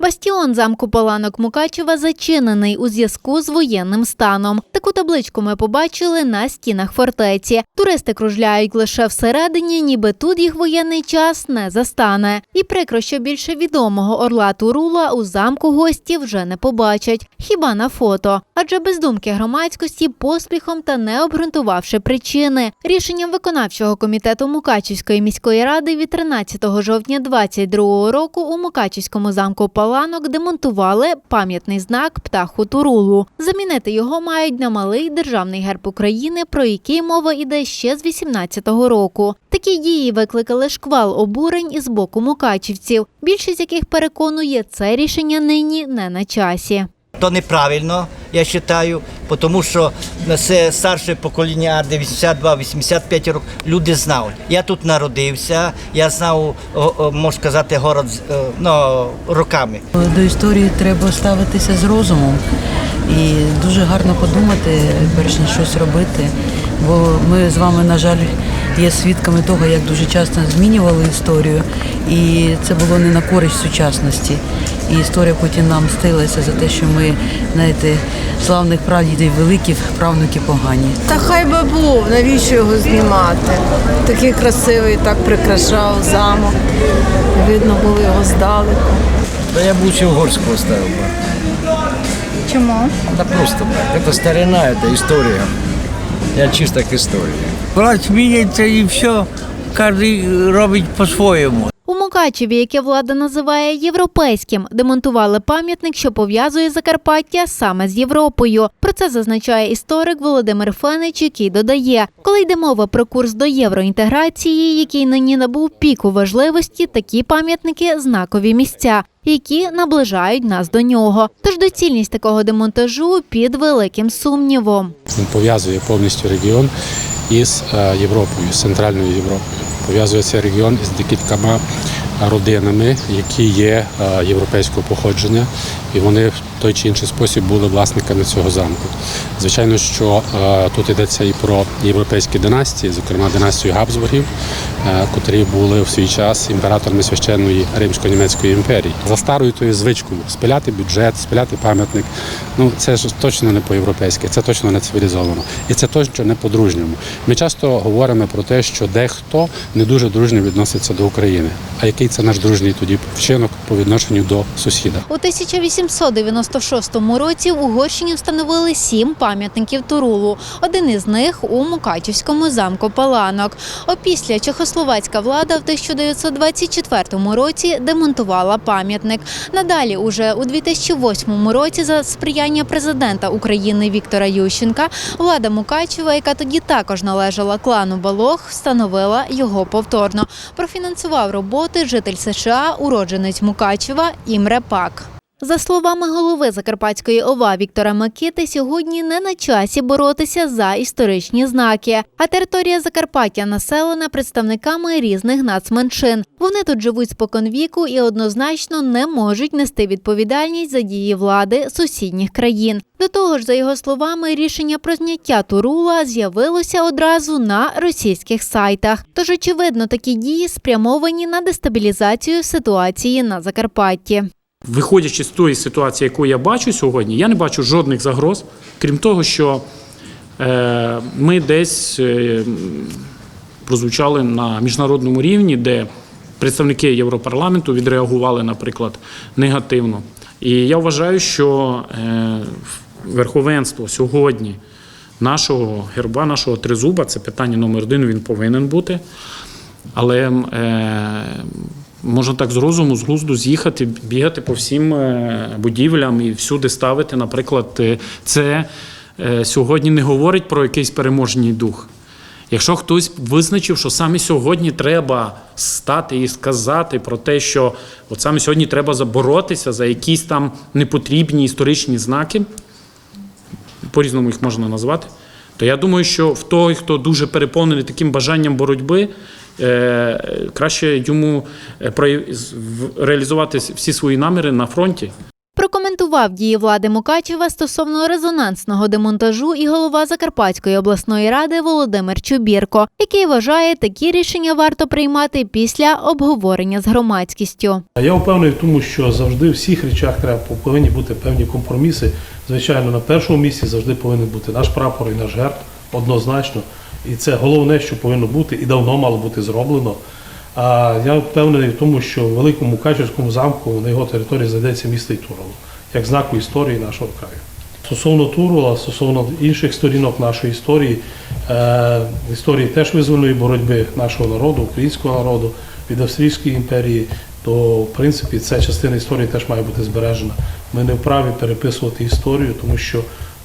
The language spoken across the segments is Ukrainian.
Бастіон замку Паланок Мукачева зачинений у зв'язку з воєнним станом. Таку табличку ми побачили на стінах фортеці. Туристи кружляють лише всередині, ніби тут їх воєнний час не застане. І прикро, що більше відомого орла Турула у замку гості вже не побачать, хіба на фото. Адже без думки громадськості поспіхом та не обґрунтувавши причини. Рішенням виконавчого комітету Мукачівської міської ради від 13 жовтня 2022 року у Мукачівському замку Паланок демонтували пам'ятний знак птаху Турулу. Замінити його мають на малий державний герб України, про який мова іде ще з 18-го року. Такі дії викликали шквал обурень із боку мукачівців. Більшість яких переконує, це рішення нині не на часі. То неправильно, я вважаю, тому що це старше покоління 82-85 років. Люди знають. Я тут народився, я знав, можна сказати, город е, ну, роками. До історії треба ставитися з розумом і дуже гарно подумати, перш ніж щось робити. Бо ми з вами, на жаль, є свідками того, як дуже часто змінювали історію, і це було не на користь сучасності. І історія потім нам стилася за те, що ми, знаєте, славних прадідів великих, правнуки погані. Та хай би був, навіщо його знімати? Такий красивий, так прикрашав замок. Видно було його здалеку. Да я бы лучше Угорского ставил бы. Чому? Да просто так. Это старина, это история. Я чисто к історії. Власть міняється і все, кожен робить по-своєму. Мукачеві, яке влада називає європейським, демонтували пам'ятник, що пов'язує Закарпаття саме з Європою. Про це зазначає історик Володимир Фенич, який додає, коли йде мова про курс до євроінтеграції, який нині набув піку важливості, такі пам'ятники знакові місця. Які наближають нас до нього, тож доцільність такого демонтажу під великим сумнівом. Він пов'язує повністю регіон із е, Європою, з Центральною Європою. Пов'язує цей регіон із декількома родинами, які є е, європейського походження, і вони в той чи інший спосіб були власниками цього замку. Звичайно, що е, тут йдеться і про європейські династії, зокрема династію Габсбургів, е, котрі були в свій час імператорами священної Римсько-німецької імперії. За старою тою звичкою спиляти бюджет, спиляти пам'ятник. Ну це ж точно не по-європейськи, це точно не цивілізовано. І це точно не по-дружньому. Ми часто говоримо про те, що дехто не дуже дружньо відноситься до України. А який це наш дружній тоді вчинок по відношенню до сусіда? У 1896 році в Угорщині встановили сім пам'ятників Турулу. Один із них у Мукачівському замку Паланок. Опісля чехословацька влада в 1924 році демонтувала пам'ятник. Надалі, уже у 2008 році, за сприяння президента України Віктора Ющенка, влада Мукачева, яка тоді також належала клану Балох, встановила його повторно. Профінансував роботи житель США, уродженець Мукачева Імре Пак. За словами голови Закарпатської ОВА Віктора Микити, сьогодні не на часі боротися за історичні знаки. А територія Закарпаття населена представниками різних нацменшин. Вони тут живуть споконвіку і однозначно не можуть нести відповідальність за дії влади сусідніх країн. До того ж, за його словами, рішення про зняття Турула з'явилося одразу на російських сайтах. Тож, очевидно, такі дії спрямовані на дестабілізацію ситуації на Закарпатті. Виходячи з тої ситуації, яку я бачу сьогодні, я не бачу жодних загроз, крім того, що е, ми десь е, прозвучали на міжнародному рівні, де представники Європарламенту відреагували, наприклад, негативно. І я вважаю, що е, верховенство сьогодні нашого герба, нашого тризуба це питання номер один, він повинен бути. Але можна так з розуму, з глузду з'їхати, бігати по всім е, будівлям і всюди ставити. Наприклад, е, це е, сьогодні не говорить про якийсь переможний дух. Якщо хтось визначив, що саме сьогодні треба стати і сказати про те, що от саме сьогодні треба заборотися за якісь там непотрібні історичні знаки, по-різному їх можна назвати, то я думаю, що в той, хто дуже переповнений таким бажанням боротьби, краще йому е, реалізувати всі свої наміри на фронті. Прокоментував дії влади Мукачева стосовно резонансного демонтажу і голова Закарпатської обласної ради Володимир Чубірко, який вважає, такі рішення варто приймати після обговорення з громадськістю. Я впевнений в тому, що завжди в всіх речах треба повинні бути певні компроміси. Звичайно, на першому місці завжди повинен бути наш прапор і наш герб однозначно. І це головне, що повинно бути, і давно мало бути зроблено. А я впевнений в тому, що в великому Качівському замку на його території знайдеться місто Турало, як знаку історії нашого краю. Стосовно Турола, стосовно інших сторінок нашої історії, е, історії теж визвольної боротьби нашого народу, українського народу від Австрійської імперії, то в принципі ця частина історії теж має бути збережена. Ми не вправі переписувати історію, тому що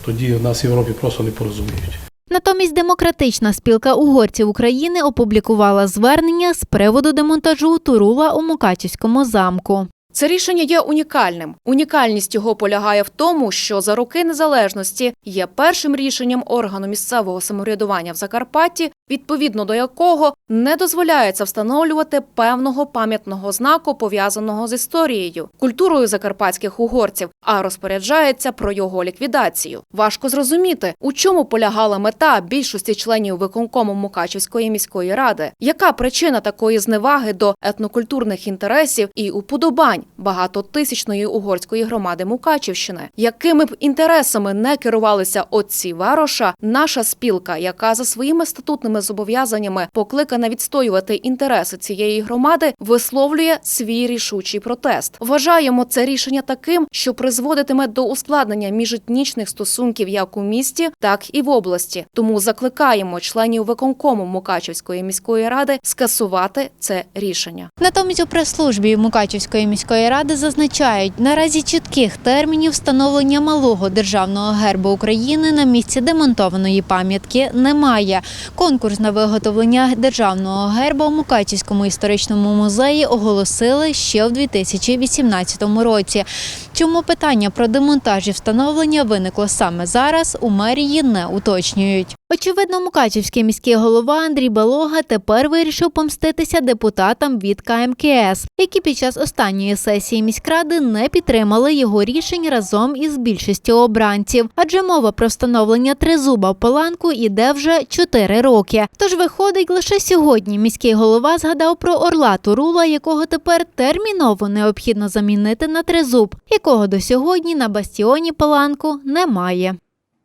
тоді нас в Європі просто не порозуміють. Натомість демократична спілка угорців України опублікувала звернення з приводу демонтажу Турула у Мукачівському замку. Це рішення є унікальним. Унікальність його полягає в тому, що за роки незалежності є першим рішенням органу місцевого самоврядування в Закарпатті, відповідно до якого не дозволяється встановлювати певного пам'ятного знаку, пов'язаного з історією, культурою закарпатських угорців, а розпоряджається про його ліквідацію. Важко зрозуміти, у чому полягала мета більшості членів виконкому Мукачівської міської ради, яка причина такої зневаги до етнокультурних інтересів і уподобань багатотисячної угорської громади Мукачівщини, якими б інтересами не керувалися отці Вароша, наша спілка, яка за своїми статутними зобов'язаннями покликана відстоювати інтереси цієї громади, висловлює свій рішучий протест. Вважаємо це рішення таким, що призводитиме до ускладнення міжетнічних стосунків як у місті, так і в області. Тому закликаємо членів виконкому Мукачівської міської ради скасувати це рішення. Натомість у прес-службі Мукачівської міської ради зазначають, наразі чітких термінів встановлення малого державного герба України на місці демонтованої пам'ятки немає. Конкурс на виготовлення державного герба у Мукачівському історичному музеї оголосили ще в 2018 році. Чому питання про демонтаж і встановлення виникло саме зараз, у мерії не уточнюють. Очевидно, Мукачівський міський голова Андрій Балога тепер вирішив помститися депутатам від КМКС, які під час останньої сесії міськради не підтримали його рішень разом із більшістю обранців. Адже мова про встановлення тризуба в паланку іде вже чотири роки. Тож виходить, лише сьогодні міський голова згадав про орла Турула, якого тепер терміново необхідно замінити на тризуб, якого до сьогодні на бастіоні паланку немає.